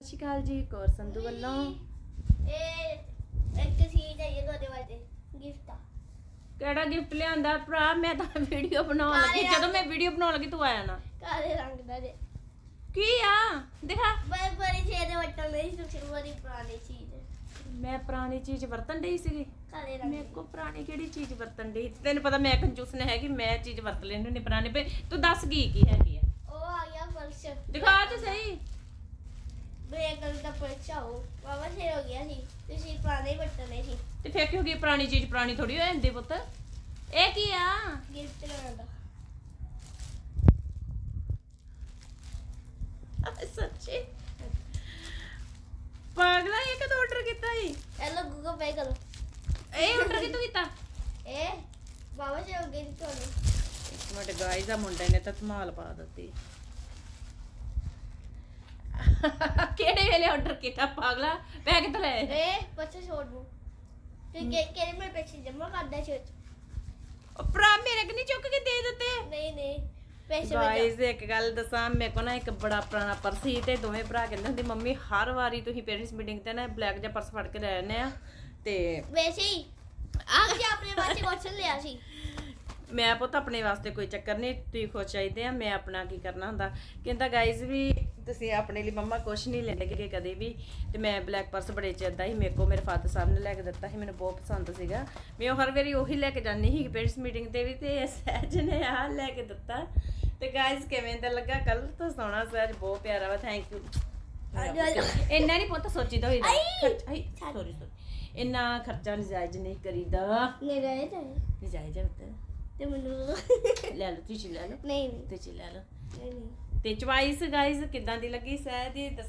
ਸਤਿ ਸ਼੍ਰੀ ਅਕਾਲ ਜੀ ਕੌਰ ਸੰਧੂ ਵੱਲੋਂ। ਇਹ ਇੱਕ ਚੀਜ਼ ਹੈ ਇਹ ਤੁਹਾਡੇ ਵਾਸਤੇ ਗਿਫਟ ਆ। ਕਿਹੜਾ ਗਿਫਟ ਲਿਆਂਦਾ ਭਰਾ? ਮੈਂ ਤਾਂ ਵੀਡੀਓ ਬਣਾਉਣ ਲੱਗੀ। ਜਦੋਂ ਮੈਂ ਵੀਡੀਓ ਬਣਾਉਣ ਲੱਗੀ ਤੂੰ ਆਇਆ ਨਾ। ਕਾਲੇ ਰੰਗ ਦਾ ਜੇ। ਕੀ ਆ? ਦਿਖਾ। ਬੜੀ ਬੜੀ ਚੀਜ਼ ਦੇ ਵਟਣ ਨਹੀਂ ਸੁਖੀ ਬੜੀ ਪੁਰਾਣੀ ਚੀਜ਼। ਹੈ। ਮੈਂ ਪੁਰਾਣੀ ਚੀਜ਼ ਵਰਤਣ ਡਈ ਸੀਗੀ। ਕਾਲੇ ਰੰਗ ਮੇਰੇ ਕੋ ਪੁਰਾਣੀ ਕਿਹੜੀ ਚੀਜ਼ ਵਰਤਣ ਡਈ? ਤੈਨੂੰ ਪਤਾ ਮੈਂ ਕੰਜੂਸ ਨਹੀਂ ਹੈਗੀ ਮੈਂ ਚੀਜ਼ ਵਰਤ ਲੈਣੀ ਹੁੰਦੀ ਪੁਰਾਣੇ। ਪੇ ਤੂੰ ਦੱਸ ਕੀ ਕੀ ਹੈਗੀ ਆ? ਉਹ ਆ ਗਿਆ ਪਰਸ ਦਿਖਾ ਤੇ ਸਹੀ। ਬ੍ਰੇਕ ਦਾ ਪਰਸ ਆਉ ਬਾਬਾ ਸੇ ਹੋ ਗਿਆ ਸੀ ਤੁਸੀਂ ਪੁਰਾਣੇ ਵਟਣੇ ਸੀ ਤੇ ਫੇਰ ਕਿਉਂ ਗਈ ਪੁਰਾਣੀ ਚੀਜ਼ ਪੁਰਾਣੀ ਥੋੜੀ ਹੋ ਜਾਂਦੀ ਪੁੱਤ ਇਹ ਕੀ ਆ ਗਿਫਟ ਲੈਣ ਦਾ ਸੱਚੀ ਪਾਗਲਾ ਇਹ ਕਦੋਂ ਆਰਡਰ ਕੀਤਾ ਈ ਇਹ ਲੋ ਗੂਗਲ ਪੇ ਕਰੋ ਇਹ ਆਰਡਰ ਕਿਤੋਂ ਕੀਤਾ ਇਹ ਬਾਬਾ ਸੇ ਹੋ ਗਈ ਸੀ ਤੁਹਾਨੂੰ ਇੱਕ ਮਿੰਟ ਗਾਇਸ ਦਾ ਮੁੰਡੇ ਨੇ ਤਾਂ ਧਮਾਲ ਪਾ ਦਿੱਤੀ ਕਿਹੜੇ ਵੇਲੇ ਆਰਡਰ ਕੀਤਾ ਪਾਗਲਾ? ਪੈ ਕਿੱਥੇ ਲੈ ਇਹ ਪਰਸ ਛੋੜ ਦੂੰ ਤੇ ਕਿ ਕਿਹੜੇ ਮੇਰੇ ਪੈਸੇ ਜਮਾ ਕਰਦਾ ਸੀ ਉਹ ਭਰਾ ਮੇਰੇ ਕਿ ਨਹੀਂ ਚੁੱਕ ਕੇ ਦੇ ਦਿੱਤੇ? ਨਹੀਂ ਨਹੀਂ। ਪੈਸੇ ਬਚਾ ਗਾਇਸ ਇੱਕ ਗੱਲ ਦੱਸਾਂ ਮੇਰੇ ਕੋਲ ਨਾ ਇੱਕ ਬੜਾ ਪੁਰਾਣਾ ਪਰਸ ਸੀ ਤੇ ਦੋਵੇਂ ਭਰਾ ਕਹਿੰਦੇ ਹੁੰਦੇ ਮੰਮੀ ਹਰ ਵਾਰੀ ਤੁਸੀਂ ਪੇਰੈਂਟਸ ਮੀਟਿੰਗ ਤੇ ਨਾ ਬਲੈਕ ਜਿਹਾ ਪਰਸ ਫੜ ਕੇ ਲੈ ਜਾਂਦੇ ਆ। ਤੇ ਵੈਸੇ ਹੀ ਆ ਆਪਣੇ ਵਾਸਤੇ ਕੁਐਸਚਨ ਲਿਆ ਸੀ। ਮੈਂ ਪੁੱਤ ਆਪਣੇ ਵਾਸਤੇ ਕੋਈ ਚੱਕਰ ਨਹੀਂ ਤੁਸੀਂ ਖੁਸ਼ ਚਾਹੀਦੇ ਆ ਮੈਂ ਆਪਣਾ ਕੀ ਕਰਨਾ ਹੁੰਦਾ? ਕਹਿੰਦਾ ਗਾਇਜ਼ ਵੀ ਤੁਸੀਂ ਆਪਣੇ ਲਈ ਮੰਮਾ ਕੁਛ ਨਹੀਂ ਲੈ ਕੇ ਕਦੇ ਵੀ ਤੇ ਮੈਂ ਬਲੈਕ ਪਰਸ ਬੜੇ ਚਿਰਦਾ ਸੀ ਮੇਰੇ ਕੋ ਮੇਰੇ ਫਾਦਰ ਸਾਹਿਬ ਨੇ ਲੈ ਕੇ ਦਿੱਤਾ ਸੀ ਮੈਨੂੰ ਬਹੁਤ ਪਸੰਦ ਸੀਗਾ। ਮੈਂ ਹਰ ਵਾਰੀ ਉਹੀ ਲੈ ਕੇ ਜਾਂਦੀ ਸੀ ਪੇਰੈਂਟਸ ਮੀਟਿੰਗ ਤੇ ਵੀ ਤੇ ਸਹਿਜ ਨੇ ਆ ਲੈ ਕੇ ਦਿੱਤਾ। ਤੇ ਗਾਇਜ਼ ਕਿਵੇਂ ਦਾ ਲੱਗਾ? ਕੱਲ ਤਾਂ ਸੋਹਣਾ ਸਹਿਜ ਬਹੁਤ ਪਿਆਰਾ ਵਾ ਥੈਂਕ ਯੂ। ਇੰਨਾ ਨਹੀਂ ਪੁੱਤ ਸੋਚੀਦਾ ਹੋਈਦਾ। ਆਈ! ਆਈ ਸੌਰੀ ਸੌਰੀ ਇੰਨਾ ਖਰਚਾ ਨਜਾਇਜ਼ ਨਹੀਂ ਕਰੀਦਾ। ਰਹੇ ਤਾਂ ਨਜਾਇਜ਼ ਹੈ ਪੁੱਤ। ਤੇ ਮੈਨੂੰ ਲੈ ਲਓ ਤੁਸੀਂ ਲੈ ਲਓ। ਨਹੀਂ ਨਹੀਂ। ਤੁਸੀਂ ਲੈ ਲਓ। ਨਹੀਂ, ਨਹੀਂ। ਤੇ ਚੁਆਇਸ ਗਾਇਸ ਕਿਦਾਂ ਦੀ ਲੱਗੀ? ਸਹਿ ਦੀ ਦੱਸ-